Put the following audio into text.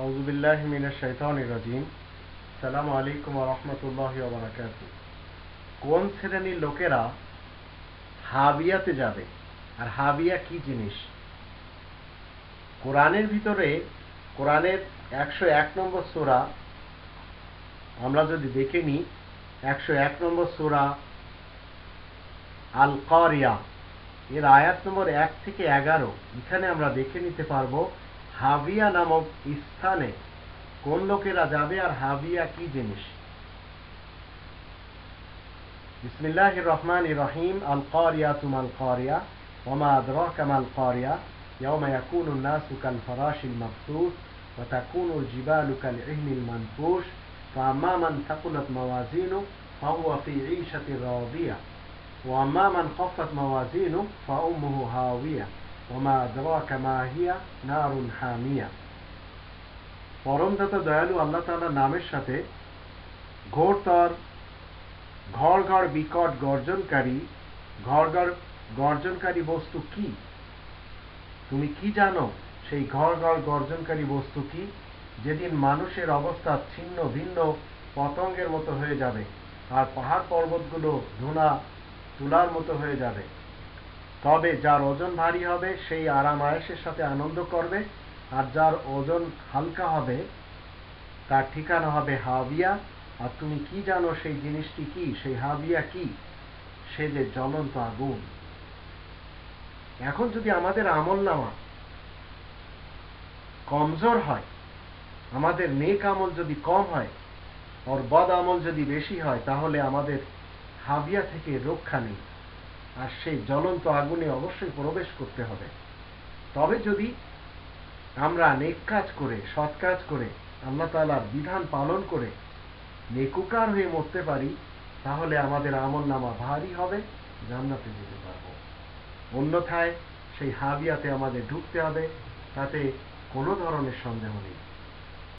আউজুবিল্লাহ মিনাশ শাইতানির রাজিম। সালাম আলাইকুম রহমতুল্লাহ বারাকাত কোন শ্রেণির লোকেরা হাবিয়াতে যাবে? আর হাবিয়া কি জিনিস? কোরআনের ভিতরে, কোরআনের একশো এক নম্বর সোরা, আমরা যদি দেখে নিই, একশো এক নম্বর সোরা আল করিয়া এর আয়াত নম্বর এক থেকে এগারো। এখানে আমরা দেখে নিতে পারব হাবিয়া নামক স্থানে কোন লোকেরা যাবে আর হাবিয়া কি জিনিস বিসমিল্লাহ রহমান রহিম আল কারিয়া তুমাল কারিয়া ওমা আদরাক মাল কারিয়া يوم يكون الناس كالفراش المبثوث وتكون الجبال كالعهن المنفوش فأما من ثقلت موازينه فهو في عيشة راضية وأما من خفت موازينه فأمه هاوية وما أدراك ما هي نار حامية পরমদাতা দয়ালু আল্লাহ তাআলার নামের সাথে ঘোরতর ঘর ঘর বিকট গর্জনকারী ঘর ঘর গর্জনকারী বস্তু কি তুমি কি জানো সেই ঘর ঘর গর্জনকারী বস্তু কি যেদিন মানুষের অবস্থা ছিন্ন ভিন্ন পতঙ্গের মতো হয়ে যাবে আর পাহাড় পর্বতগুলো ধুনা তুলার মতো হয়ে যাবে তবে যার ওজন ভারী হবে, সেই আরাম আয়েসের সাথে আনন্দ করবে। আর যার ওজন হালকা হবে, তার ঠিকানা হবে হাবিয়া। আর তুমি কি জানো সেই জিনিসটি কি? সেই হাবিয়া কি? সে যে জ্বলন্ত আগুন। এখন যদি আমাদের আমল নামা কমজোর হয়, আমাদের নেক আমল যদি কম হয় ওর বদ আমল যদি বেশি হয়, তাহলে আমাদের হাবিয়া থেকে রক্ষা নেই। আর সেই জ্বলন্ত আগুনে অবশ্যই প্রবেশ করতে হবে। তবে যদি আমরা নেক কাজ করে, সৎ কাজ করে, আল্লাহ তালার বিধান পালন করে নেকুকার হয়ে মরতে পারি, তাহলে আমাদের আমল নামা ভারী হবে, জান্নাতে যেতে পারব। অন্যথায় সেই হাবিয়াতে আমাদের ঢুকতে হবে, তাতে কোনো ধরনের সন্দেহ নেই।